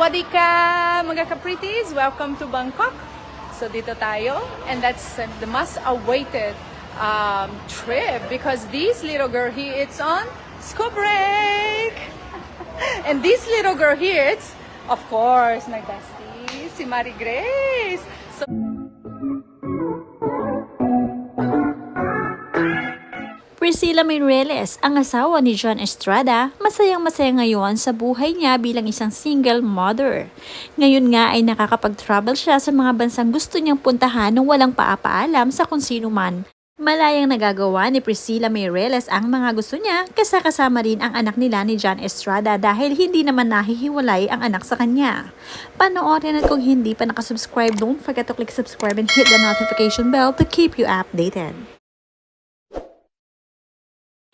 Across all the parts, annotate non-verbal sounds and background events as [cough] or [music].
Sawadika mga kapritis! Welcome to Bangkok. So dito tayo and that's the most awaited um, trip because this little girl here it's on school break. [laughs] and this little girl here it's of course my bestie si Marie Grace. So Priscilla Mireles, ang asawa ni John Estrada, masayang-masaya ngayon sa buhay niya bilang isang single mother. Ngayon nga ay nakakapag-travel siya sa mga bansang gusto niyang puntahan nang walang paapaalam sa kung sino man. Malayang nagagawa ni Priscilla Mireles ang mga gusto niya kasakasama rin ang anak nila ni John Estrada dahil hindi naman nahihiwalay ang anak sa kanya. Panoorin at kung hindi pa nakasubscribe, don't forget to click subscribe and hit the notification bell to keep you updated.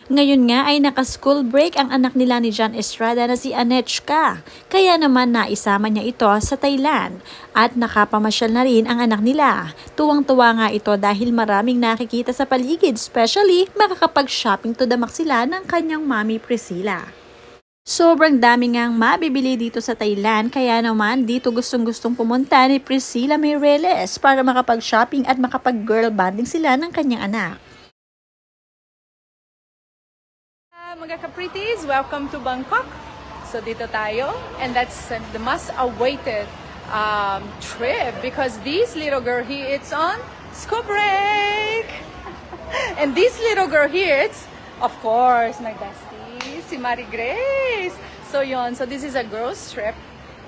Ngayon nga ay naka-school break ang anak nila ni John Estrada na si Anechka. Kaya naman naisama niya ito sa Thailand at nakapamasyal na rin ang anak nila. Tuwang-tuwa nga ito dahil maraming nakikita sa paligid, especially makakapag-shopping to the max sila ng kanyang mami Priscilla. Sobrang dami ngang mabibili dito sa Thailand kaya naman dito gustong-gustong pumunta ni Priscilla Mireles para makapag-shopping at makapag-girl bonding sila ng kanyang anak. Mga welcome to Bangkok. So dito tayo and that's uh, the most awaited um, trip because this little girl here it's on school break. [laughs] and this little girl here it's of course my bestie si Marie Grace. So yon, so this is a girls trip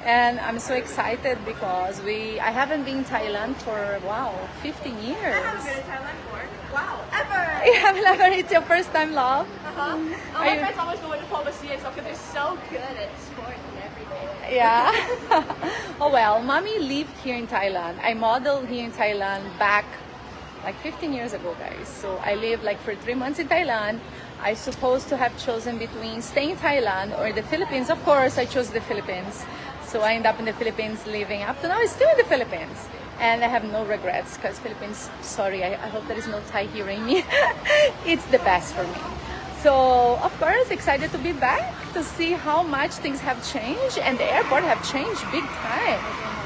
and I'm so excited because we I haven't been in Thailand for wow, 15 years. I haven't been to Thailand for wow ever. [laughs] You haven't ever it's your first time love? Uh-huh. Oh, my friends always go to Policia so because they're so good at sports and everything. Yeah. [laughs] oh well, mommy lived here in Thailand. I modeled here in Thailand back like 15 years ago, guys. So I lived like for three months in Thailand. I supposed to have chosen between staying in Thailand or the Philippines. Of course, I chose the Philippines. So I ended up in the Philippines living up to now. I'm still in the Philippines. And I have no regrets because Philippines, sorry, I, I hope there is no Thai hearing me. [laughs] it's the best for me. So, of course, excited to be back to see how much things have changed and the airport have changed big time.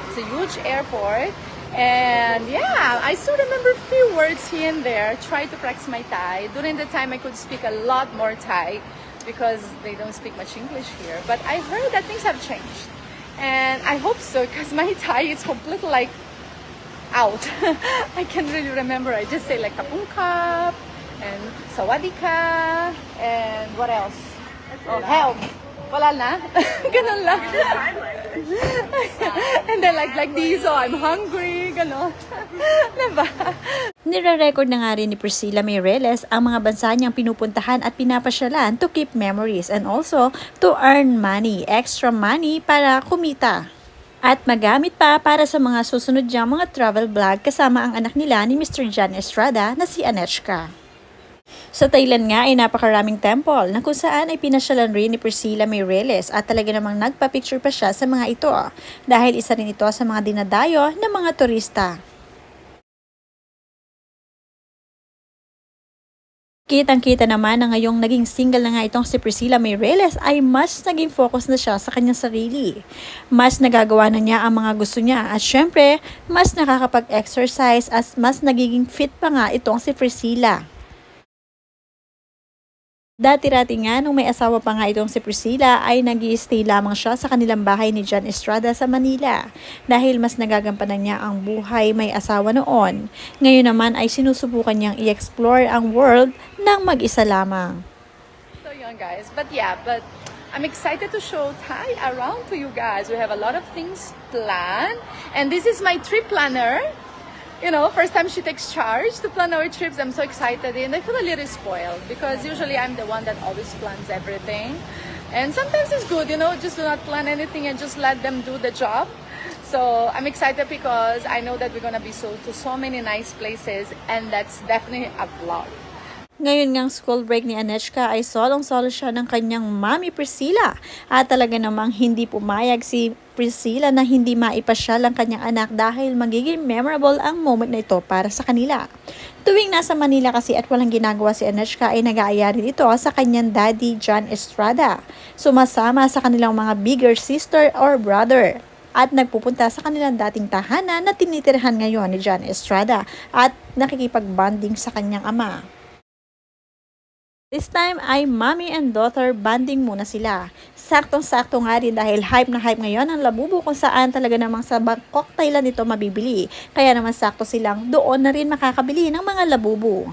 It's a huge airport. And yeah, I still remember a few words here and there. Try to practice my Thai. During the time, I could speak a lot more Thai because they don't speak much English here. But I heard that things have changed. And I hope so because my Thai is completely like out. [laughs] I can't really remember. I just say like kapung kap and sawadika and what else? Oh, help. Wala na. [laughs] Ganun lang. [laughs] And then like like these, oh, I'm hungry. Ganon. [laughs] diba? Nire-record na nga rin ni Priscilla Mireles ang mga bansa niyang pinupuntahan at pinapasyalan to keep memories and also to earn money, extra money para kumita. At magamit pa para sa mga susunod niyang mga travel vlog kasama ang anak nila ni Mr. John Estrada na si Anechka. Sa Thailand nga ay napakaraming temple na kung saan ay pinasyalan rin ni Priscilla Mireles at talaga namang nagpa-picture pa siya sa mga ito dahil isa rin ito sa mga dinadayo ng mga turista. Kitang-kita naman na ngayong naging single na nga itong si Priscilla Mireles ay mas naging focus na siya sa kanyang sarili. Mas nagagawa na niya ang mga gusto niya at syempre, mas nakakapag-exercise at mas nagiging fit pa nga itong si Priscilla. Dati-rati nga, nung may asawa pa nga itong si Priscilla, ay nag stay lamang siya sa kanilang bahay ni John Estrada sa Manila. Dahil mas nagagampanan niya ang buhay may asawa noon. Ngayon naman ay sinusubukan niyang i-explore ang world ng mag-isa lamang. So young guys. But yeah, but I'm excited to show Thai around to you guys. We have a lot of things planned. And this is my trip planner. You know, first time she takes charge to plan our trips. I'm so excited and I feel a little spoiled because usually I'm the one that always plans everything. And sometimes it's good, you know, just do not plan anything and just let them do the job. So I'm excited because I know that we're gonna be so to so many nice places and that's definitely a vlog. Ngayon ngang school break ni Anechka ay solong-solo siya ng kanyang mami Priscilla. At talaga namang hindi pumayag si Priscilla na hindi maipasyal ang kanyang anak dahil magiging memorable ang moment na ito para sa kanila. Tuwing nasa Manila kasi at walang ginagawa si Anechka ay nag-aaya rin ito sa kanyang daddy John Estrada. Sumasama sa kanilang mga bigger sister or brother at nagpupunta sa kanilang dating tahanan na tinitirhan ngayon ni John Estrada at nakikipag-bonding sa kanyang ama. This time ay mommy and daughter banding muna sila. Saktong-sakto nga rin dahil hype na hype ngayon ang labubo kung saan talaga namang sa Bangkok, Thailand ito mabibili. Kaya naman sakto silang doon na rin makakabili ng mga labubo.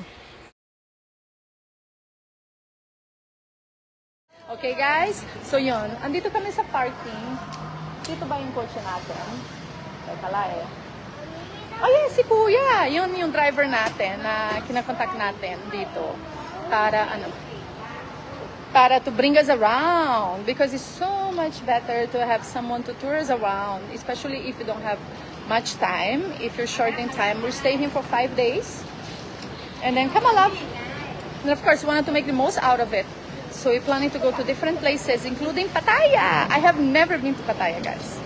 Okay guys, so yun, andito kami sa parking. Dito ba yung kotse natin? Teka la eh. Oh yeah, si Kuya. Yun yung driver natin na kinakontak natin dito. Para ano, para to bring us around because it's so much better to have someone to tour us around, especially if you don't have much time. If you're short in time, we're staying here for five days. And then come along. And of course, we wanted to make the most out of it. So we're planning to go to different places, including Pattaya. I have never been to Pattaya, guys.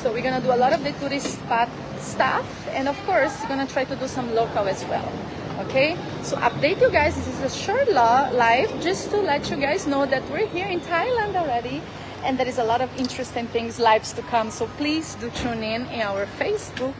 So we're gonna do a lot of the tourist spot stuff, and of course, we're gonna try to do some local as well. Okay, so update you guys. This is a short live just to let you guys know that we're here in Thailand already, and there is a lot of interesting things, lives to come. So please do tune in in our Facebook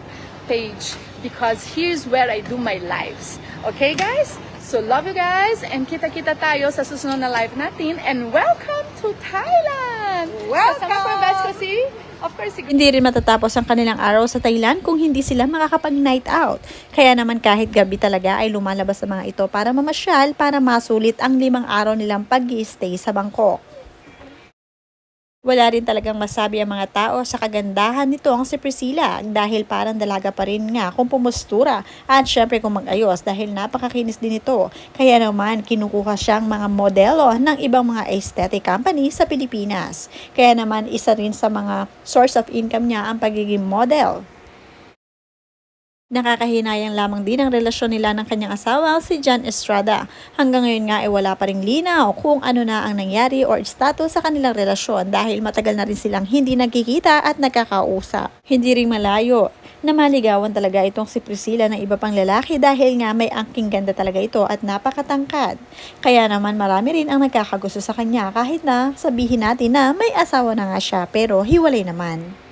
page because here's where I do my lives. Okay, guys? So love you guys and kita-kita tayo sa susunod na live natin and welcome to Thailand! Welcome! Kasama ko yung ko si, of course, si Hindi rin matatapos ang kanilang araw sa Thailand kung hindi sila makakapag-night out. Kaya naman kahit gabi talaga ay lumalabas ang mga ito para mamasyal para masulit ang limang araw nilang pag stay sa Bangkok. Wala rin talagang masabi ang mga tao sa kagandahan nitong si Priscilla dahil parang dalaga pa rin nga kung pumustura at syempre kung mag-ayos dahil napakakinis din ito. Kaya naman kinukuha siyang mga modelo ng ibang mga aesthetic company sa Pilipinas. Kaya naman isa rin sa mga source of income niya ang pagiging model. Nakakahinayang lamang din ang relasyon nila ng kanyang asawa si John Estrada. Hanggang ngayon nga ay wala pa ring linaw kung ano na ang nangyari or status sa kanilang relasyon dahil matagal na rin silang hindi nagkikita at nagkakausap. Hindi ring malayo na maligawan talaga itong si Priscilla ng iba pang lalaki dahil nga may angking ganda talaga ito at napakatangkad. Kaya naman marami rin ang nagkakagusto sa kanya kahit na sabihin natin na may asawa na nga siya pero hiwalay naman.